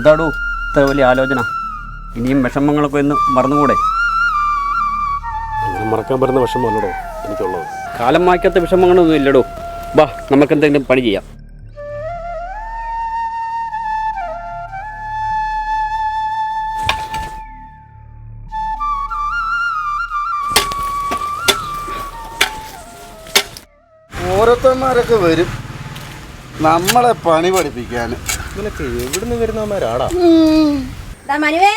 എന്താടോ ഇത്ര വലിയ ആലോചന? ഇനിയും വിഷമങ്ങളൊക്കെ ഒന്ന് മറന്നുകൂടെ? അങ്ങനെ മറക്കാൻ പറ്റുന്ന വിഷമമല്ലടോ എനിക്കുള്ളത്. കാലം മാറ്റാത്ത വിഷമങ്ങളൊന്നും ഇല്ലടോ. വാ നമുക്ക് എന്തെങ്കിലും പണി ചെയ്യാം. ഓരോരുത്തന്മാരൊക്കെ വരും. നമ്മളെ പണി പഠിപ്പിക്കാൻ. ഇവനൊക്കെ എവിടുന്ന് വരുന്നവന്മാരാടാ. മനുവേ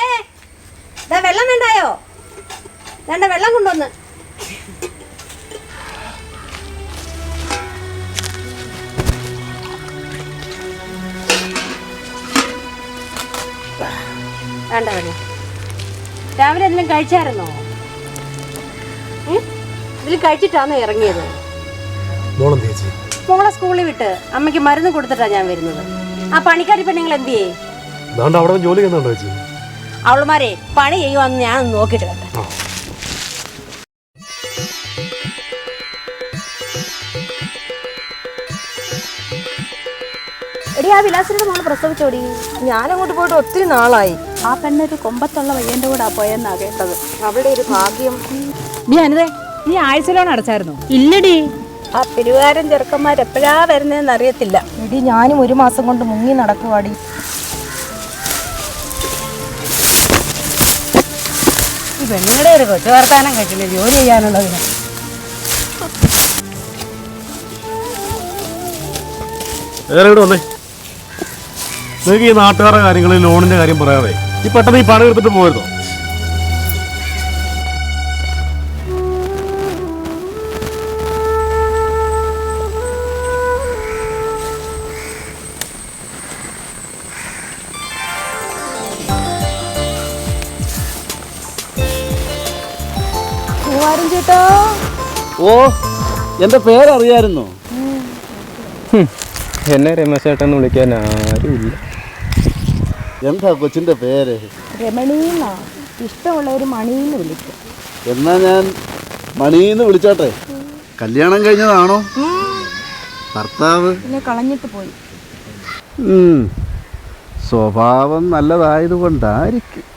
ദാ വെള്ളം വേണ്ടായോ? വേണ്ട വെള്ളം കൊണ്ടുവന്ന്. വേണ്ട വെള്ളം. രാവിലെ എന്തെങ്കിലും കഴിച്ചായിരുന്നോ? ഇതിൽ കഴിച്ചിട്ടാണോ ഇറങ്ങിയത്? മോളം സ്കൂളിൽ വിട്ട് അമ്മയ്ക്ക് മരുന്ന് കൊടുത്തിട്ടാ ഞാൻ വരുന്നത്. ആ പണിക്കാരി പെണ്ണുങ്ങൾ എന്ത് ചെയ്യേ അതുകൊണ്ട് അവിടെ ജോലി ചെയ്യുന്നുണ്ടോ ചേച്ചി? അവളുമാരെ പണി ചെയ്യുവാന്ന് ഞാൻ നോക്കിയിട്ട് കണ്ടേ എടി ആ വിലാസിന്റെ മോൾ പ്രസവിച്ചോടി. ഞാനങ്ങോട്ട് പോയിട്ട് ഒത്തിരി നാളായി. ആ പെണ്ണൊരു കൊമ്പത്തുള്ള പയ്യന്റെ കൂടെ പോയെന്നാ കേട്ടത്. അവിടെ ഒരു ഭാഗ്യം. നീ അനിതേ നീ ആഴ്ച ലോൺ അടച്ചായിരുന്നു? ഇല്ലടി. ആ പെരുവാരൻ ചെറുക്കന്മാർ എപ്പോഴാ വരുന്നതെന്ന് അറിയത്തില്ല. ഇടി ഞാനും ഒരു മാസം കൊണ്ട് മുങ്ങി നടക്കുവാടി. ഈ പെണ്ണുങ്ങളുടെ ഒരു കൊച്ചു വർത്താനം കേട്ടില്ലേ? ജോലി ചെയ്യാനുള്ളതിന്. വേറെ ഇവിടെ വന്നേ. നിങ്ങൾക്ക് ഈ നാട്ടുകാരുടെ കാര്യങ്ങളിൽ ലോണിന്റെ കാര്യം പറയാതെ ഈ പെട്ടെന്ന് ഈ പണം എടുത്തിട്ട് പോയിരുന്നോ പൂവാരം ചേട്ടാ. ഓ എന്റെ പേരറിയായിരുന്നോ. എന്നെ രമേശ് ചേട്ടൻ വിളിക്കാൻ ആരുമില്ല. എന്താ കൊച്ചിന്റെ പേര്? രമണീന്നാ. ഇഷ്ടമുള്ള ഒരു മണീന്ന് വിളിക്കും. എന്നാ ഞാൻ മണീന്ന് വിളിച്ചോട്ടെ. കല്യാണം കഴിഞ്ഞതാണോ? ഭർത്താവ്? കളഞ്ഞിട്ട് പോയി. സ്വഭാവം സ്വഭാവം നല്ലതായതുകൊണ്ടായിരിക്കും.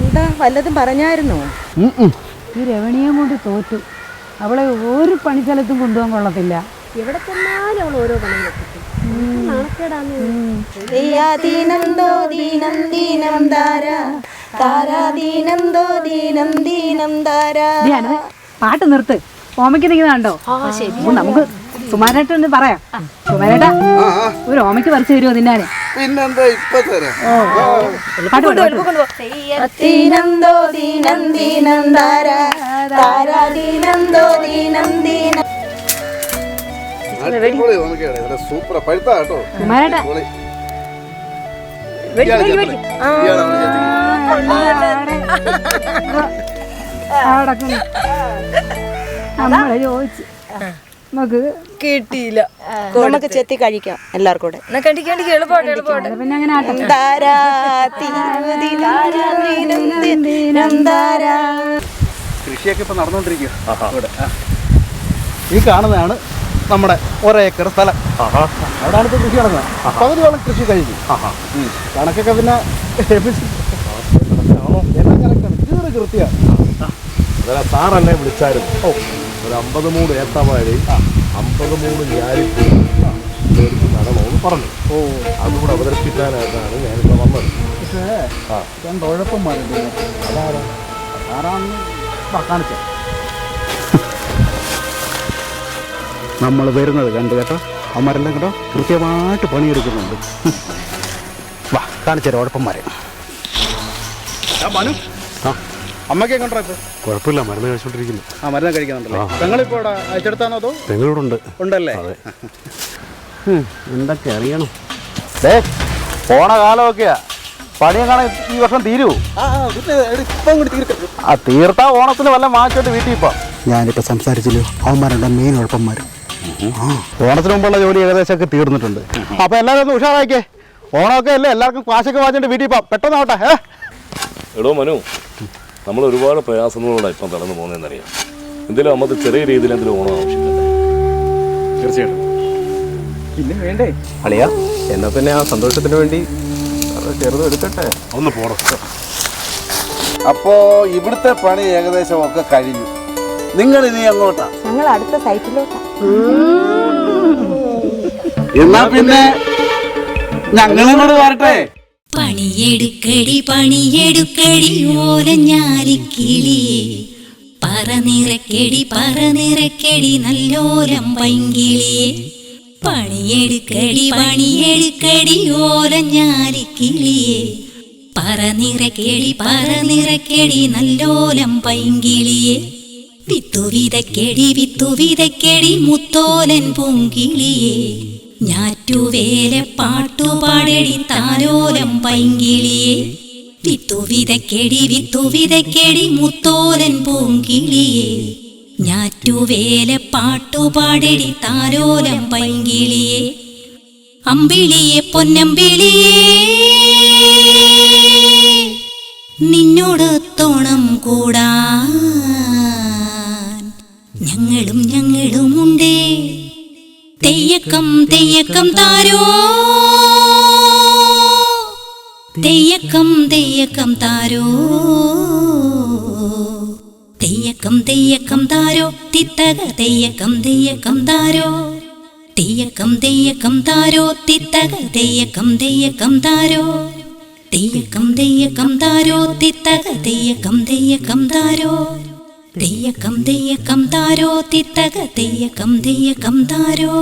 എന്താ വല്ലതും പറഞ്ഞായിരുന്നോ. ഈ രവണിയും കൊണ്ട് തോറ്റു. അവളെ ഒരു പണിസ്ഥലത്തും കൊണ്ടുപോകാൻ കൊള്ളത്തില്ല. എവിടെ ചെന്നാലും അവൾ ഓരോ പണി പാട്ട് നിർത്ത്. ഓമയ്ക്ക് നിൽക്കുന്നുണ്ടോ നമുക്ക് സുമാരേട്ടൻ ഒന്ന് പറയാം. സുമാരേട്ടാ ആ ആ. ഒരു ഓമയ്ക്ക് പറിച്ചു തരുമോ നിന്നാനെ പിന്നെന്താ ഇപ്പൊ തരാം. ദീനന്തോ ദീനം ദീനം ദീനം ദീനം. പഴുത്താ കേട്ടോ. നമ്മളെ ചോദിച്ചു. നമുക്ക് കിട്ടിയില്ല. നമുക്ക് ചെത്തി കഴിക്കാം എല്ലാവർക്കും കൂടെ. പിന്നെ അങ്ങനെ ആട്ടെ. കൃഷിയൊക്കെ ഇപ്പൊ നടന്നുകൊണ്ടിരിക്കുക ഇവിടെ ഈ കാണുന്നതാണ് നമ്മുടെ ഒരേക്കർ സ്ഥലം. അവിടെയാണ് ഇപ്പൊ കൃഷി നടക്കുന്നത്. പകുതിയോളം കൃഷി കഴിഞ്ഞു. കണക്കൊക്കെ പിന്നെ എല്ലാം കണക്കാണ് തീരെ കൃത്യമാണ് സാറല്ലേ വിളിച്ചായിരുന്നു. ഓ. ഒരു അമ്പത് മൂന്ന് ഏത്തവാഴി അമ്പത് മൂന്ന് ഞാരിപ്പൂ മേടിച്ച് നടണമെന്ന് പറഞ്ഞു. ഓ. അതുകൂടെ അവതരിപ്പിക്കാനായിട്ടാണ് ഞാനിപ്പോൾ വന്നത്. പക്ഷേ രണ്ട് ഉഴപ്പന്മാരുണ്ട് അതാരാ? ആരാണെന്ന് കാണിച്ച. നമ്മൾ വരുന്നത് കണ്ടു കേട്ടോ? അവന്മാരെല്ലാം കേട്ടോ കൃത്യമായിട്ട് പണിയെടുക്കുന്നുണ്ട്. വാ കാണിച്ചു ഉഴപ്പന്മാരെ. മനു. ആ. അമ്മയ്ക്ക് എങ്ങോട്ടാ ഇപ്പൊ കുഴപ്പമില്ല മരുന്ന് കഴിച്ചോണ്ടിരിക്കുന്നു. ആ മരുന്ന് കഴിക്കുന്നുണ്ടല്ലോ? തെങ്ങളിപ്പോ ഇവിടെ അയച്ചെടുത്താണോ അതോ? നിങ്ങളോടുണ്ട് ഉണ്ടല്ലേ? എന്തൊക്കെ അറിയണം. ദേ പോണ കാലമൊക്കെയാ. പണിയെങ്ങനെ ഈ വർഷം തീരൂ. ആ തീർത്താ ഓണത്തിന് വല്ല മാച്ചോട്ട് വീട്ടിൽ ഇപ്പൊ. ഞാനിപ്പോ സംസാരിച്ചില്ലോ? അവന്മാരുണ്ട് മെയിൻ ഉഴപ്പന്മാർ ഓണത്തിന് മുമ്പുള്ള ജോലി ഏകദേശമൊക്കെ തീർന്നിട്ടുണ്ട്. അപ്പൊ എല്ലാവരും ഒന്ന് ഉഷാറാക്കിയേ ഓണമൊക്കെ അല്ലേ? എല്ലാവർക്കും കാശൊക്കെ വാങ്ങിച്ചിട്ട് വീട്ടിൽ പോവാം പെട്ടെന്ന് ആവട്ടെ ഏ? എടോ മനു. നമ്മൾ ഒരുപാട് പ്രയാസങ്ങളോടെ ഇപ്പം കടന്നു പോകുന്നതെന്നറിയാം. എന്തെങ്കിലും നമുക്ക് ചെറിയ രീതിയിൽ എന്തെങ്കിലും ഓണം ആവശ്യമില്ല. തീർച്ചയായിട്ടും. പിന്നെ വേണ്ടേ? അളിയ എന്നാ പിന്നെ ആ സന്തോഷത്തിന് വേണ്ടി ചെറുത് എടുക്കട്ടെ? ഒന്ന് പോണം. അപ്പോ ഇവിടുത്തെ പണി ഏകദേശം ഒക്കെ കഴിഞ്ഞു. നിങ്ങൾ ഇനി അങ്ങോട്ടാ ഞങ്ങൾ അടുത്ത സൈറ്റിലോട്ടാ എന്നാ പിന്നെ ഞങ്ങളും കൂടെ വരട്ടെ. പണിയെടുക്കടി പണിയെടുക്കടി ഓലഞ്ഞാലിക്കിളിയേ പറനിറക്കടി പറനിറക്കടി നല്ലോലം പൈങ്കിളിയെ പണിയെടുക്കടി പണിയെടുക്കടി ഓലഞ്ഞാലിക്കിളിയെ പറനിറക്കടി പറനിറക്കടി നല്ലോലം പൈങ്കിളിയെ വിത്തു വിതയ്ക്കടി മുത്തോലൻ പൂങ്കിളിയേ ഞാറ്റുവേല പാട്ടുപാടടി താരോലം പൈങ്കിളിയെ. വിത്തുവിതക്കെടി വിത്തുവിതക്കെടി മുത്തോലൻ പൂങ്കിളിയെ. ഞാറ്റുവേല പാട്ടുപാടടി താരോലം പൈങ്കിളിയെ. അമ്പിളിയെ പൊന്നമ്പിളിയേ. നിന്നോടൊത്തോണം കൂടാൻ. ഞങ്ങളും ഞങ്ങളുമുണ്ടേ. തെയ്യക്കം തെയ്യക്കം താരോ? തെയ്യക്കം തെയ്യക്കം താരോ? തെയ്യക്കം തെയ്യക്കം താരോ? തിത്തക തെയ്യക്കം തെയ്യക്കം താരോ? തെയ്യക്കം തെയ്യക്കം താരോ? തിത്തക തെയ്യക്കം തെയ്യക്കം താരോ? തെയ്യക്കം തെയ്യക്കം താരോ? തിത്തക തെയ്യക്കം തെയ്യക്കം താരോ? തെയ്യക്കം തെയ്യക്കം താരോ തിത്തക തെയ്യക്കം തെയ്യക്കം താരോ.